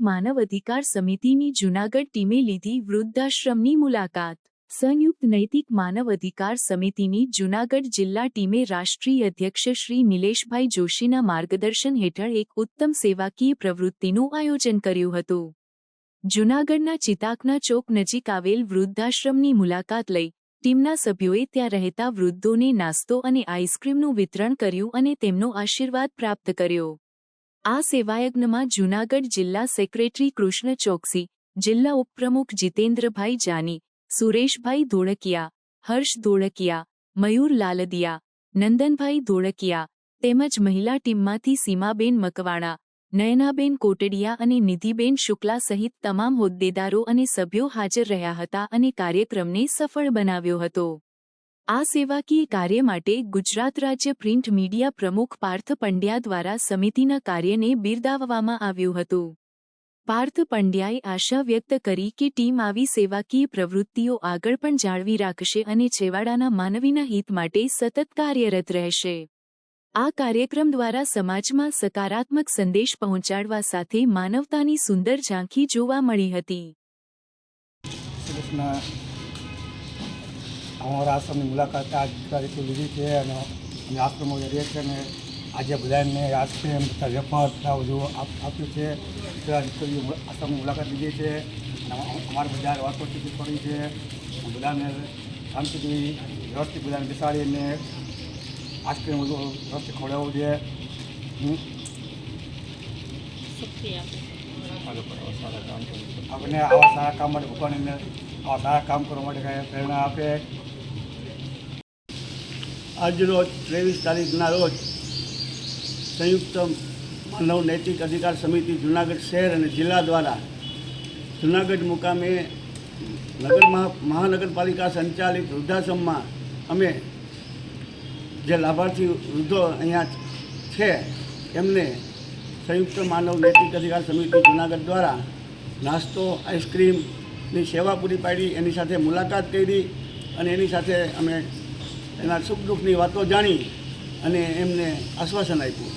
માનવ અધિકાર સમિતિની જૂનાગઢ ટીમે લીધી વૃદ્ધાશ્રમની મુલાકાત. સંયુક્ત નૈતિક માનવ અધિકાર સમિતિની જૂનાગઢ જિલ્લા ટીમે રાષ્ટ્રીય અધ્યક્ષ શ્રી નિલેશભાઈ જોશીના માર્ગદર્શન હેઠળ એક ઉત્તમ સેવાકીય પ્રવૃત્તિનું આયોજન કર્યું હતું. જૂનાગઢના ચિતાકના ચોક નજીક આવેલ વૃદ્ધાશ્રમની મુલાકાત લઈ ટીમના સભ્યોએ ત્યાં રહેતા વૃદ્ધોને નાસ્તો અને આઈસ્ક્રીમનું વિતરણ કર્યું અને તેમનો આશીર્વાદ પ્રાપ્ત કર્યો. આ સેવાયજ્ઞમાં જૂનાગઢ જિલ્લા સેક્રેટરી કૃષ્ણ ચોકસી, જિલ્લા ઉપપ્રમુખ જીતેન્દ્રભાઈ જાની, સુરેશભાઈ ધોળકિયા, હર્ષ ધોળકિયા, મયુર લાલદિયા, નંદનભાઈ ધોળકિયા, તેમજ મહિલા ટીમમાંથી સીમાબેન મકવાણા, નયનાબેન કોટડિયા અને નિધિબેન શુક્લા સહિત તમામ હોદ્દેદારો અને સભ્યો હાજર રહ્યા હતા અને કાર્યક્રમને સફળ બનાવ્યો હતો. આ સેવાકીય કાર્ય માટે ગુજરાત રાજ્ય પ્રિન્ટ મીડિયા પ્રમુખ પાર્થ પંડ્યા દ્વારા સમિતિના કાર્યને બિરદાવવામાં આવ્યું હતું. પાર્થ પંડ્યાએ આશા વ્યક્ત કરી કે ટીમ આવી સેવાકીય પ્રવૃત્તિઓ આગળ પણ જાળવી રાખશે અને છેવાડાના માનવીના હિત માટે સતત કાર્યરત રહેશે. આ કાર્યક્રમ દ્વારા સમાજમાં સકારાત્મક સંદેશ પહોંચાડવા સાથે માનવતાની સુંદર ઝાંખી જોવા મળી હતી. અમારા આશ્રમની મુલાકાત આ તારીખે લીધી છે અને અમે આશ્રમમાં રહીએ છીએ અને આજે બધાને આશ્રમ બધા વેપાર બધા બધું આપ્યું છે. બધા દીકરીઓ આશ્રમની મુલાકાત લીધી છે અને અમ- અમારે બધા વાતો પડી છે. બધાને શાંતિથી વ્યવસ્થિત બધાને બેસાડીને આઈસ્ક્રીમ બધું વ્યવસ્થિત ખવડાવવું છે. હમ. આપણે આવા સારા કામ માટે ભગવાન એમને આવા સારા કામ કરવા માટે કાંઈ પ્રેરણા આપે. આજરોજ ત્રેવીસ તારીખના રોજ સંયુક્ત માનવ નૈતિક અધિકાર સમિતિ જુનાગઢ શહેર અને જિલ્લા દ્વારા જુનાગઢ મુકામે નગર મહાનગરપાલિકા સંચાલિત વૃદ્ધાશ્રમમાં અમે જે લાભાર્થી વૃદ્ધો અહીંયા છે, એમને સંયુક્ત માનવ નૈતિક અધિકાર સમિતિ જુનાગઢ દ્વારા નાસ્તો આઈસ્ક્રીમની સેવા પૂરી પાડી, એની સાથે મુલાકાત કરી અને એની સાથે અમે એના સુખ દુઃખની વાતો જાણી અને એમને આશ્વાસન આપ્યું.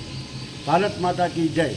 ભારત માતા કી જય.